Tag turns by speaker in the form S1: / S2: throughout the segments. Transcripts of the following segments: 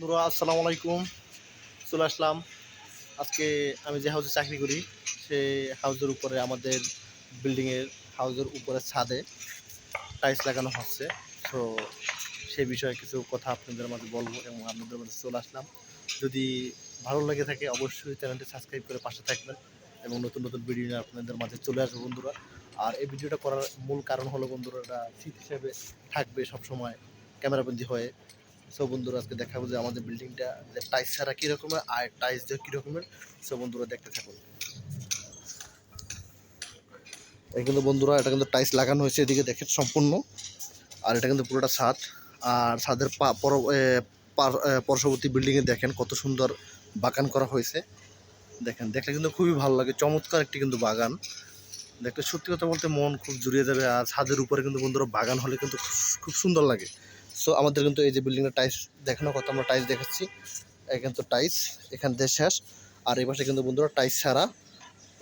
S1: বন্ধুরা, আসসালামু আলাইকুম। চলে আসলাম। আজকে আমি যে হাউসে চাকরি করি, সে হাউসের উপরে আমাদের বিল্ডিংয়ের হাউসের উপরে ছাদে টাইলস লাগানো হচ্ছে। তো সে বিষয়ে কিছু কথা আপনাদের মাঝে বলব এবং আপনাদের মাঝে চলে আসলাম। যদি ভালো লেগে থাকে, অবশ্যই চ্যানেলটি সাবস্ক্রাইব করে পাশে থাকবেন এবং নতুন নতুন ভিডিও আপনাদের মাঝে চলে আসবে বন্ধুরা। আর এই ভিডিওটা করার মূল কারণ হলো বন্ধুরা, এটা শীত হিসেবে থাকবে সবসময় ক্যামেরাবন্দি হয়ে। সো বন্ধুরা, আজকে দেখাবো যে আমাদের বিল্ডিংটা যে টাইস ছাড়া কীরকমের আর টাইস দিয়ে কীরকমের সো বন্ধুরা, দেখতে থাকুন। এই কিন্তু বন্ধুরা, এটা কিন্তু টাইস লাগানো হয়েছে এদিকে দেখে সম্পূর্ণ। আর এটা কিন্তু পুরোটা ছাদ। আর ছাদের পার্শ্ববর্তী বিল্ডিংয়ে দেখেন কত সুন্দর বাগান করা হয়েছে। দেখেন, দেখলে কিন্তু খুবই ভালো লাগে। চমৎকার একটি কিন্তু বাগান। দেখলে সত্যি কথা বলতে মন খুব জুড়িয়ে যাবে। আর ছাদের উপরে কিন্তু বন্ধুরা বাগান হলে কিন্তু খুব সুন্দর লাগে। সো আমাদের কিন্তু এই যে বিল্ডিংটা টাইস দেখানোর কথা, আমরা টাইস দেখাচ্ছি। এখানে তো টাইস এখান থেকে শেষ। আর এই পাশে কিন্তু বন্ধুরা টাইস ছাড়া,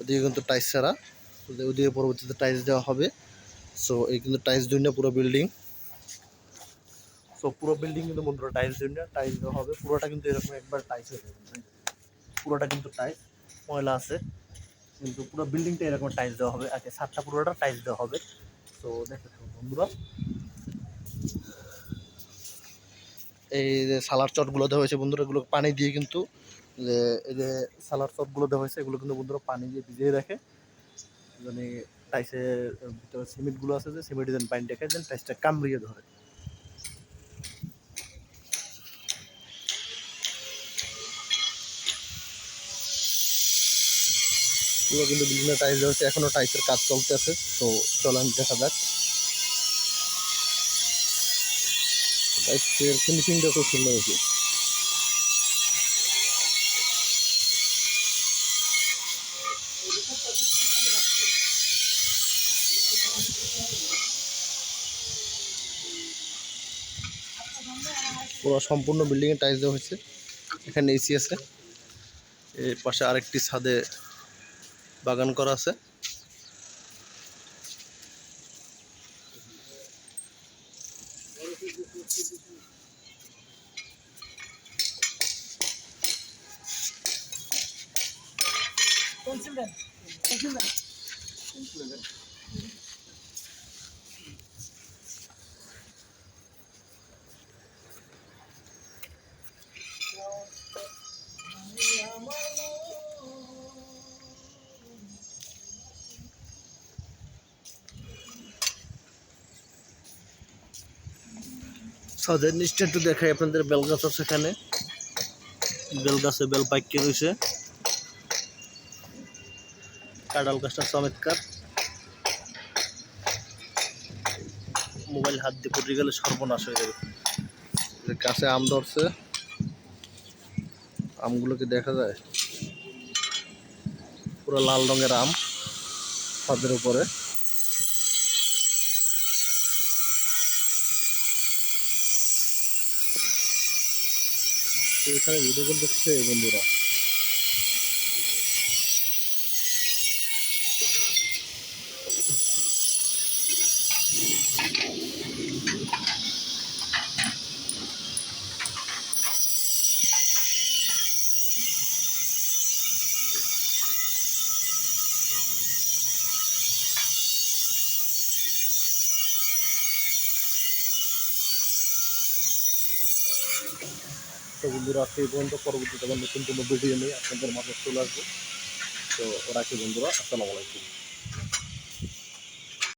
S1: ওদিকে কিন্তু টাইস ছাড়া, ওদিকে পরবর্তীতে টাইস দেওয়া হবে। সো এই কিন্তু টাইস দুই না পুরো বিল্ডিং সো পুরো বিল্ডিং কিন্তু বন্ধুরা টাইস দুই না টাইস দেওয়া হবে। পুরোটা কিন্তু এরকম একবার টাইস হয়ে যাবে পুরোটা কিন্তু টাইস ময়লা আছে। কিন্তু পুরো বিল্ডিংটা এরকম টাইস দেওয়া হবে। আগে সাতটা পুরোটা টাইস দেওয়া হবে। তো দেখতে বন্ধুরা। এই যে সালার চটগুলো দেওয়া হয়েছে বন্ধুরা, এগুলো পানি দিয়ে কিন্তু এই যে সালার চটগুলো দেওয়া হয়েছে, এগুলো কিন্তু বন্ধুরা পানি দিয়ে ভিজিয়ে রাখে মানে টাইসের ভিতরে সিমেন্টগুলো আছে যে, সিমেন্ট যেন পানি দেখে যেন টাইসটা কামড়িয়ে ধরে। পুরো কিন্তু বিভিন্ন টাইস দেওয়া হয়েছে, এখনও টাইসের কাজ চলতেছে, তো চলেন দেখা যাক। টাইসের ফিনিশিংটা খুব সুন্দর হয়েছে। পুরো সম্পূর্ণ বিল্ডিংয়ে টাইলস দেওয়া হয়েছে। এখানে এসি আছে। এর পাশে আরেকটি ছাদে বাগান করা আছে। কোন সিমরেন কোন সিমরেন কোন সিমরেন ছাদের নিচটা একটু দেখাই আপনাদের বেল গাছ আছে এখানে। বেল গাছে বেল পাইকে রয়েছে। কাঁঠাল গাছটা চমৎকার। মোবাইল হাত দিয়ে পড়ে গেলে সর্বনাশ হয়ে যাবে। গাছে আম ধরছে, আমগুলোকে দেখা যায়? পুরো লাল রঙের আম ছাদের উপরে। এখানে ভিডিও কল দেখছে বন্ধুরা তো বন্ধুরা, আজকে পর্যন্ত পরবর্তীতে আবার নতুন কোনো ভিডিও নিয়ে আপনাদের মাঝে চলে আসব। তো রাখি বন্ধুরা, আসসালামু আলাইকুম।